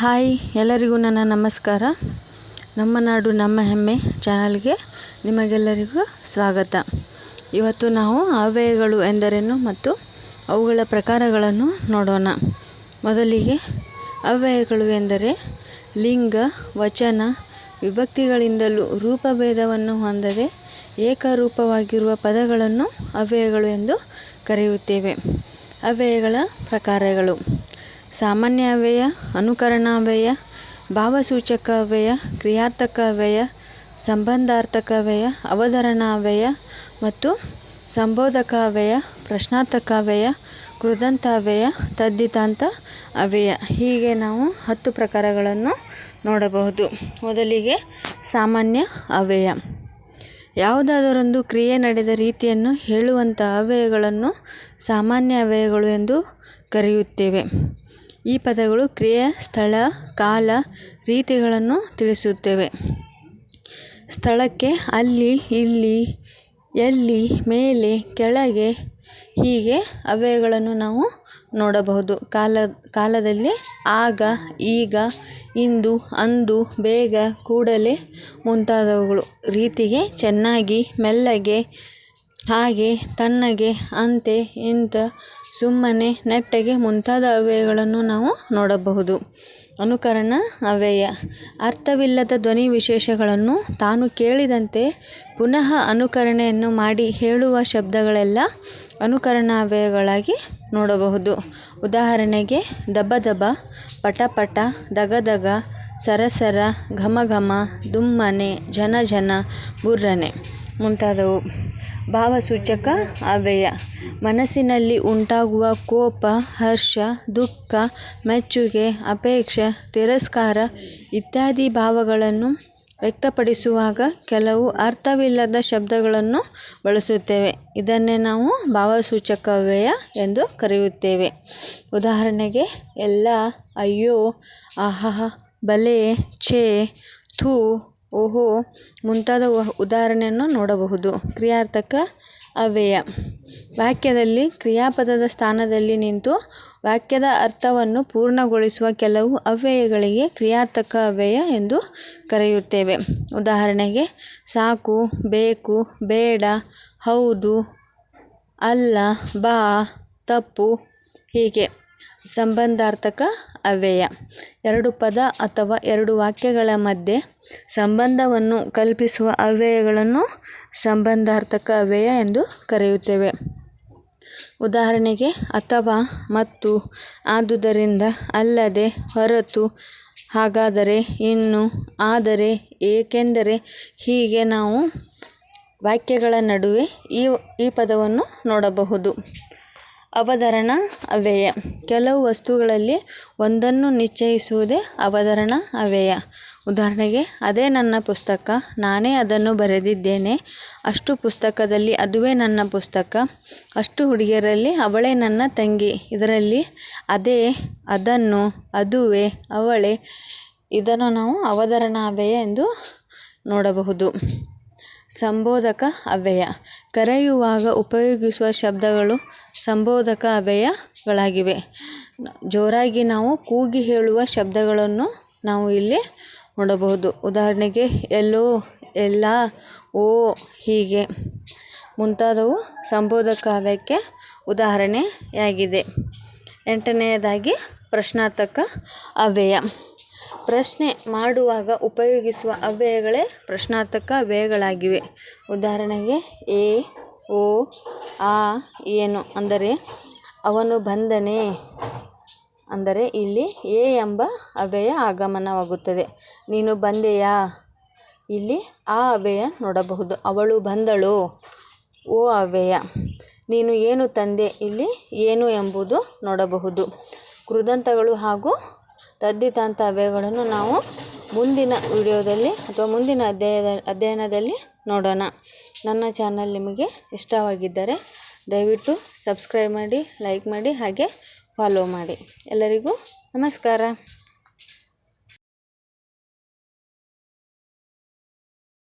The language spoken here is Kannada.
ಹಾಯ್, ಎಲ್ಲರಿಗೂ ನನ್ನ ನಮಸ್ಕಾರ. ನಮ್ಮ ನಾಡು, ನಮ್ಮ ಹೆಮ್ಮೆ ಚಾನಲ್ಗೆ ನಿಮಗೆಲ್ಲರಿಗೂ ಸ್ವಾಗತ. ಇವತ್ತು ನಾವು ಅವ್ಯಯಗಳು ಎಂದರೇನು ಮತ್ತು ಅವುಗಳ ಪ್ರಕಾರಗಳನ್ನು ನೋಡೋಣ. ಮೊದಲಿಗೆ ಅವ್ಯಯಗಳು ಎಂದರೆ ಲಿಂಗ, ವಚನ, ವಿಭಕ್ತಿಗಳಿಂದಲೂ ರೂಪಭೇದವನ್ನು ಹೊಂದದೆ ಏಕರೂಪವಾಗಿರುವ ಪದಗಳನ್ನು ಅವ್ಯಯಗಳು ಎಂದು ಕರೆಯುತ್ತೇವೆ. ಅವ್ಯಯಗಳ ಪ್ರಕಾರಗಳು. ಸಾಮಾನ್ಯ ಅವ್ಯಯ ಅನುಕರಣಾ ವ್ಯಯ ಭಾವಸೂಚಕ ಅವ್ಯಯ ಕ್ರಿಯಾರ್ಥಕ ಅವ್ಯಯ ಸಂಬಂಧಾರ್ಥಕ ವ್ಯಯ ಅವತರಣ ಅವ್ಯಯ ಮತ್ತು ಸಂಬೋಧಕ ಅವ್ಯಯ ಪ್ರಶ್ನಾರ್ಥಕ ವ್ಯಯ ಕೃದಂತ ಅವ್ಯಯ ತದ್ದಿತಾಂತ ಅವ್ಯಯ. ಹೀಗೆ ನಾವು ಹತ್ತು ಪ್ರಕಾರಗಳನ್ನು ನೋಡಬಹುದು. ಮೊದಲಿಗೆ ಸಾಮಾನ್ಯ ಅವ್ಯಯ. ಯಾವುದಾದರೊಂದು ಕ್ರಿಯೆ ನಡೆದ ರೀತಿಯನ್ನು ಹೇಳುವಂಥ ಅವ್ಯಯಗಳನ್ನು ಸಾಮಾನ್ಯ ಅವ್ಯಯಗಳು ಎಂದು ಕರೆಯುತ್ತೇವೆ. ಈ ಪದಗಳು ಕ್ರಿಯೆ, ಸ್ಥಳ, ಕಾಲ ರೀತಿಗಳನ್ನು ತಿಳಿಸುತ್ತೇವೆ. ಸ್ಥಳಕ್ಕೆ ಅಲ್ಲಿ, ಇಲ್ಲಿ, ಎಲ್ಲಿ, ಮೇಲೆ, ಕೆಳಗೆ ಹೀಗೆ ಅವ್ಯಯಗಳನ್ನು ನಾವು ನೋಡಬಹುದು. ಕಾಲ, ಕಾಲದಲ್ಲಿ ಆಗ, ಈಗ, ಇಂದು, ಅಂದು, ಬೇಗ, ಕೂಡಲೇ ಮುಂತಾದವುಗಳು. ರೀತಿಗೆ ಚೆನ್ನಾಗಿ, ಮೆಲ್ಲಗೆ ಹಾಗೆ ತಣ್ಣಗೆ, ಅಂತೆ, ಇಂತ, ಸುಮ್ಮನೆ, ನೆಟ್ಟಗೆ ಮುಂತಾದ ಅವ್ಯಯಗಳನ್ನು ನಾವು ನೋಡಬಹುದು. ಅನುಕರಣ, ಅವ್ಯಯ. ಅರ್ಥವಿಲ್ಲದ ಧ್ವನಿ ವಿಶೇಷಗಳನ್ನು ತಾನು ಕೇಳಿದಂತೆ ಪುನಃ ಅನುಕರಣೆಯನ್ನು ಮಾಡಿ ಹೇಳುವ ಶಬ್ದಗಳೆಲ್ಲ ಅನುಕರಣ ಅವ್ಯಯಗಳಾಗಿ ನೋಡಬಹುದು. ಉದಾಹರಣೆಗೆ, ದಬ ದಬ, ಪಟ ಪಟ, ದಗ ದಗ ಸರಸರ ಘಮ ಘಮ, ದುಮ್ಮನೆ ಜನ ಜನ ಬುರ್ರನೆ ಮುಂತಾದವು. ಭಾವಸೂಚಕ ಅವ್ಯಯ. ಮನಸ್ಸಿನಲ್ಲಿ ಉಂಟಾಗುವ ಕೋಪ, ಹರ್ಷ, ದುಃಖ, ಮೆಚ್ಚುಗೆ, ಅಪೇಕ್ಷೆ, ತಿರಸ್ಕಾರ ಇತ್ಯಾದಿ ಭಾವಗಳನ್ನು ವ್ಯಕ್ತಪಡಿಸುವಾಗ ಕೆಲವು ಅರ್ಥವಿಲ್ಲದ ಶಬ್ದಗಳನ್ನು ಬಳಸುತ್ತೇವೆ. ಇದನ್ನೇ ನಾವು ಭಾವಸೂಚಕ ವ್ಯಯ ಎಂದು ಕರೆಯುತ್ತೇವೆ. ಉದಾಹರಣೆಗೆ, ಎಲ್ಲ, ಅಯ್ಯೋ ಆಹಾ ಬಲೆ, ಛೇ, ಥೂ ಓಹೋ, ಮುಂತಾದ ಉದಾಹರಣೆಯನ್ನು ನೋಡಬಹುದು. ಕ್ರಿಯಾರ್ಥಕ ಅವ್ಯಯ. ವಾಕ್ಯದಲ್ಲಿ ಕ್ರಿಯಾಪದದ ಸ್ಥಾನದಲ್ಲಿ ನಿಂತು ವಾಕ್ಯದ ಅರ್ಥವನ್ನು ಪೂರ್ಣಗೊಳಿಸುವ ಕೆಲವು ಅವ್ಯಯಗಳಿಗೆ ಕ್ರಿಯಾರ್ಥಕ ಅವ್ಯಯ ಎಂದು ಕರೆಯುತ್ತೇವೆ. ಉದಾಹರಣೆಗೆ, ಸಾಕು, ಬೇಕು, ಬೇಡ, ಹೌದು, ಅಲ್ಲ, ಬಾ, ತಪ್ಪು, ಹೀಗೆ. ಸಂಬಂಧಾರ್ಥಕ ಅವ್ಯಯ. ಎರಡು ಪದ ಅಥವಾ ಎರಡು ವಾಕ್ಯಗಳ ಮಧ್ಯೆ ಸಂಬಂಧವನ್ನು ಕಲ್ಪಿಸುವ ಅವ್ಯಯಗಳನ್ನು ಸಂಬಂಧಾರ್ಥಕ ಅವ್ಯಯ ಎಂದು ಕರೆಯುತ್ತೇವೆ. ಉದಾಹರಣೆಗೆ, ಅಥವಾ, ಮತ್ತು ಆದುದರಿಂದ ಅಲ್ಲದೆ, ಹೊರತು, ಹಾಗಾದರೆ, ಇನ್ನು, ಆದರೆ, ಏಕೆಂದರೆ ಹೀಗೆ ನಾವು ವಾಕ್ಯಗಳ ನಡುವೆ ಈ ಈ ಪದವನ್ನು ನೋಡಬಹುದು. ಅವತರಣ ಅವ್ಯಯ. ಕೆಲವು ವಸ್ತುಗಳಲ್ಲಿ ಒಂದನ್ನು ನಿಶ್ಚಯಿಸುವುದೇ ಅವಧರಣ ಅವ್ಯಯ. ಉದಾಹರಣೆಗೆ, ಅದೇ ನನ್ನ ಪುಸ್ತಕ, ನಾನೇ ಅದನ್ನು ಬರೆದಿದ್ದೇನೆ. ಅಷ್ಟು ಪುಸ್ತಕದಲ್ಲಿ ಅದುವೇ ನನ್ನ ಪುಸ್ತಕ. ಅಷ್ಟು ಹುಡುಗಿಯರಲ್ಲಿ ಅವಳೇ ನನ್ನ ತಂಗಿ. ಇದರಲ್ಲಿ ಅದೇ, ಅದನ್ನು, ಅದುವೇ, ಅವಳೇ, ಇದನ್ನು ನಾವು ಅವಧರಣ ಅವ್ಯಯ ಎಂದು ನೋಡಬಹುದು. ಸಂಬೋಧಕ ಅವ್ಯಯ. ಕರೆಯುವಾಗ ಉಪಯೋಗಿಸುವ ಶಬ್ದಗಳು ಸಂಬೋಧಕ ಅವ್ಯಯಗಳಾಗಿವೆ. ಜೋರಾಗಿ ನಾವು ಕೂಗಿ ಹೇಳುವ ಶಬ್ದಗಳನ್ನು ನಾವು ಇಲ್ಲಿ ನೋಡಬಹುದು. ಉದಾಹರಣೆಗೆ, ಎಲ್ಲೋ, ಎಲ್ಲ, ಓ, ಹೀಗೆ. ಮುಂತಾದವು ಸಂಬೋಧಕ ಅವ್ಯಯಕ್ಕೆ ಉದಾಹರಣೆಯಾಗಿದೆ. ಎಂಟನೆಯದಾಗಿ ಪ್ರಶ್ನಾರ್ಥಕ ಅವ್ಯಯ. ಪ್ರಶ್ನೆ ಮಾಡುವಾಗ ಉಪಯೋಗಿಸುವ ಅವ್ಯಯಗಳೇ ಪ್ರಶ್ನಾರ್ಥಕ ಅವ್ಯಯಗಳಾಗಿವೆ. ಉದಾಹರಣೆಗೆ ಏ ಓ, ಆ, ಏನು ಅಂದರೆ ಅವನು ಬಂದನೆ ಅಂದರೆ ಇಲ್ಲಿ ಎ ಎಂಬ ಅವ್ಯಯ ಆಗಮನವಾಗುತ್ತದೆ. ನೀನು ಬಂದೆಯಾ? ಇಲ್ಲಿ ಆ ಅವ್ಯಯ ನೋಡಬಹುದು. ಅವಳು ಬಂದಳು. ಓ ಅವ್ಯಯ, ನೀನು ಏನು ತಂದೆ? ಇಲ್ಲಿ ಏನು ಎಂಬುದು ನೋಡಬಹುದು. ಕೃದಂತಗಳು ಹಾಗೂ ತದ್ದಿತಾಂತ ಅವ್ಯಯಗಳನ್ನು ನಾವು ಮುಂದಿನ ವಿಡಿಯೋದಲ್ಲಿ ಅಥವಾ ಮುಂದಿನ ಅಧ್ಯಾಯದ ಅಧ್ಯಯನದಲ್ಲಿ ನೋಡೋಣ. ನನ್ನ ಚಾನಲ್ ನಿಮಗೆ ಇಷ್ಟವಾಗಿದ್ದರೆ ದಯವಿಟ್ಟು ಸಬ್ಸ್ಕ್ರೈಬ್ ಮಾಡಿ, ಲೈಕ್ ಮಾಡಿ ಹಾಗೆ ಫಾಲೋ ಮಾಡಿ. ಎಲ್ಲರಿಗೂ ನಮಸ್ಕಾರ.